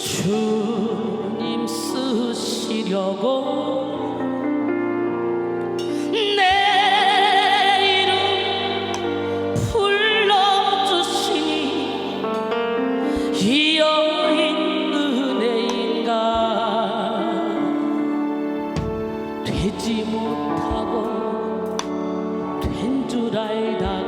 주님 쓰시려고 내 이름 불러주시니 이 여인 은혜인가? 되지 못하고 된 줄 알다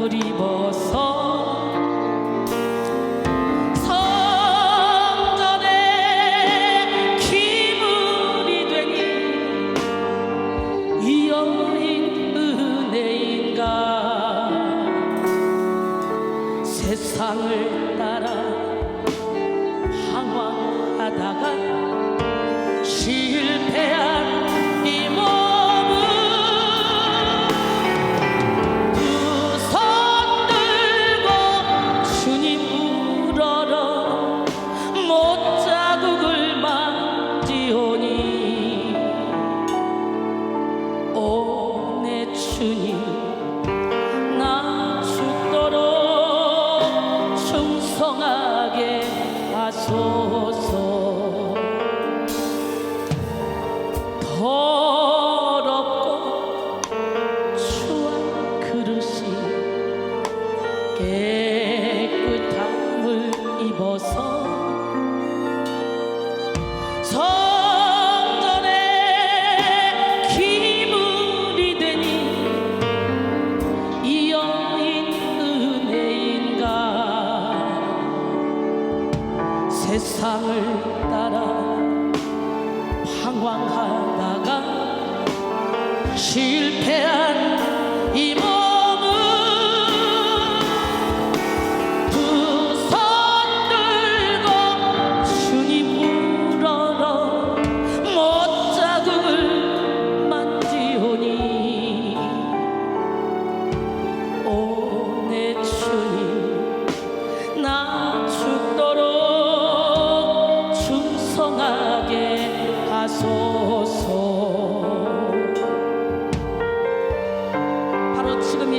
물 입어서 성전에 기물이 되니 이 여인 은혜인가? 세상을 따라 방황하다가 실 충성하게 하소서 세상을 따라 방황하다가 실패한 이몸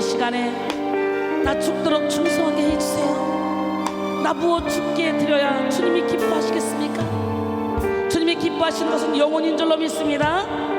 이 시간에 나 죽도록 충성하게 해주세요 나 무엇 죽게 드려야 주님이 기뻐하시겠습니까? 주님이 기뻐하시는 것은 영혼인 줄로 믿습니다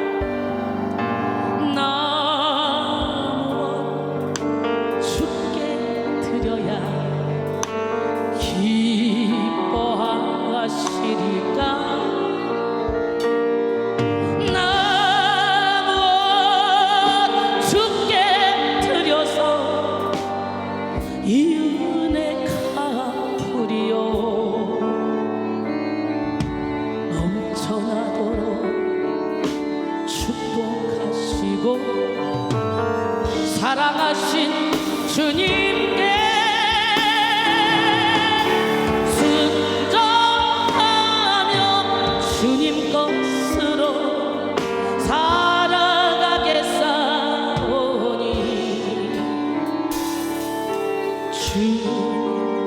주님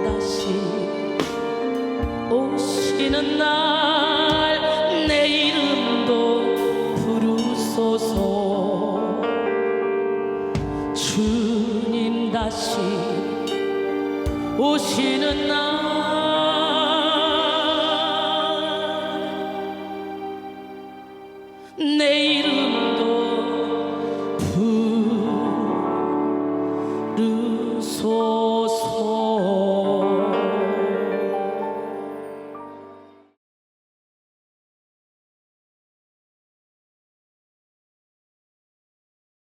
다시 오시는 날 내 이름도 부르소서 다시 오시는 날. 내일은